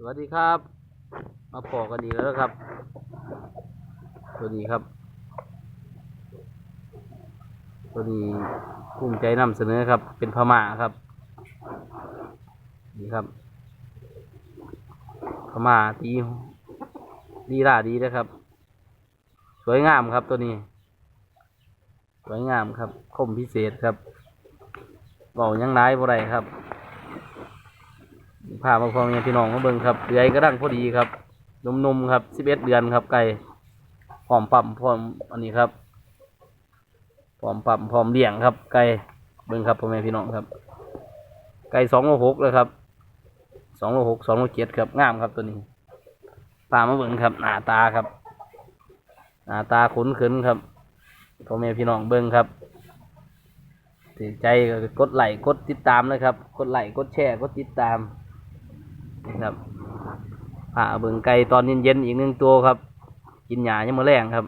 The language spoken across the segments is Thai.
สวัสดีครับ มาพอกันดีกแล้วครับสวัสดีครับสวัสดีภูมิใจนำเสนอครับ เป็นพม่าครับ นี่ครับพม่าตีดีล่าดีนะครับ สวยงามครับตัวนี้ สวยงามครับคมพิเศษครับเบายังร้ายบ่ไรครับ พามาพ่อแม่พี่น้องมาเบิ่งครับเดือยก็ดังพอดีครับนมๆครับสิบเอ็ดเดือนครับไก่พร้อมปั๊มพร้อมอันนี้ครับพร้อมปั๊มพร้อมเลี้ยงครับ ไก่เบิ่งครับพ่อแม่พี่น้องครับ ไก่สองโลหกเลยครับสองโลหกสองโลเจ็ดครับงามครับตัวนี้พามาเบิ่งครับหน้าตาครับหน้าตาขุนขึ้นครับพ่อแม่พี่น้องเบิ่งครับถือใจก็กดไลค์กดติดตามนะครับ กดไลค์กดแชร์กดติดตาม ครับผ่าเบิ่งไก่ตอนเย็นๆอีกหนึ่งตัวครับ กินหญ้ายังมาแรงครับ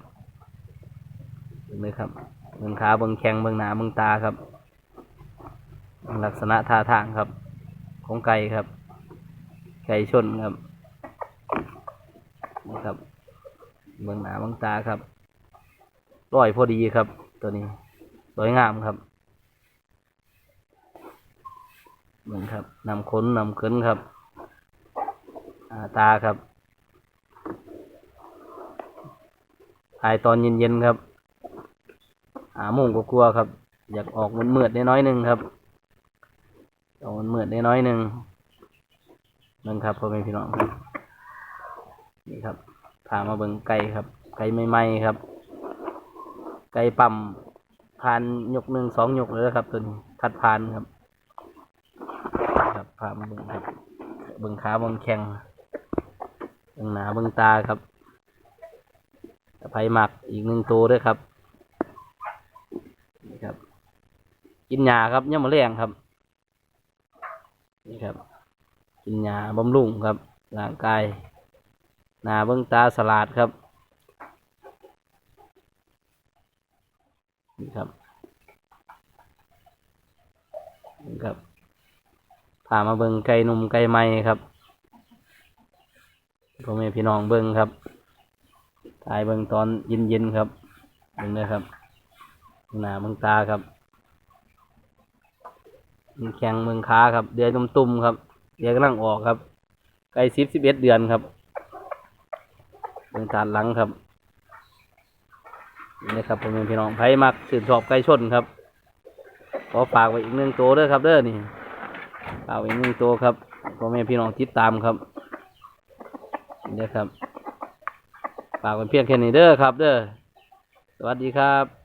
เบิ่งเลยครับเบิ่งขาเบิ่งแข้งเบิ่งหนาเบิ่งตาครับ ลักษณะท่าทางครับ ของไก่ครับ ไก่ชนครับนี่ครับเบิ่งหนาเบิ่งตาครับร้อยพอดีครับ ตัวนี้สวยงามครับเบิ่งครับนำขนนำขนครับ ตาครับถ่ายตอนเย็นๆครับ หาโมงก็กลัวๆครับ อยากออกมันมืดๆน้อยๆหนึ่งครับออกมันมืดๆน้อยๆหนึ่งนั่นครับพ่อแม่พี่น้องครับ นี่ครับพามาเบิ่งไก่ครับ ไก่ใหม่ๆครับ ไก่ปั่มพานยกหนึ่งสองยกเลยนะครับ ตัวนี้คัดพานครับ ครับพามาเบิ่งครับเบิ่งขาเบิ่งแข้ง งหนาเบิ่งตาครับไผหมักอีกหนึ่งตัวด้วยครับนี่ครับ กินหญ้าครับย่ำมะแรงครับ นี่ครับ กินหญ้าบำรุงครับร่างกายหนาเบิ่งตาสลาดครับนี่ครับนี่ครับพามาเบิ่งไก่หนุ่มไก่ใหม่ครับ พ่อแม่พี่น้องเบิ่งครับถ่ายเบิ่งตอนเย็นๆครับเบิ่งเลยครับหน้าเบิ่งตาครับแข้งเบิ่งขาครับ เดือยตุ่มๆครับเดือยกำลังออกครับไก่สิบสิบเอ็ดเดือนครับเบิ่งตาหลังครับนี่ครับพ่อแม่พี่น้องไผมักสืบชอบไก่ชนครับขอฝากไว้อีกหนึ่งตัวเด้อครับเด้อนี่เอาอีกหนึ่งตัวครับพ่อแม่พี่น้องติดตามครับ นี่ครับฝากเป็นเพียงแค่นี้เด้อครับ เด้อสวัสดีครับ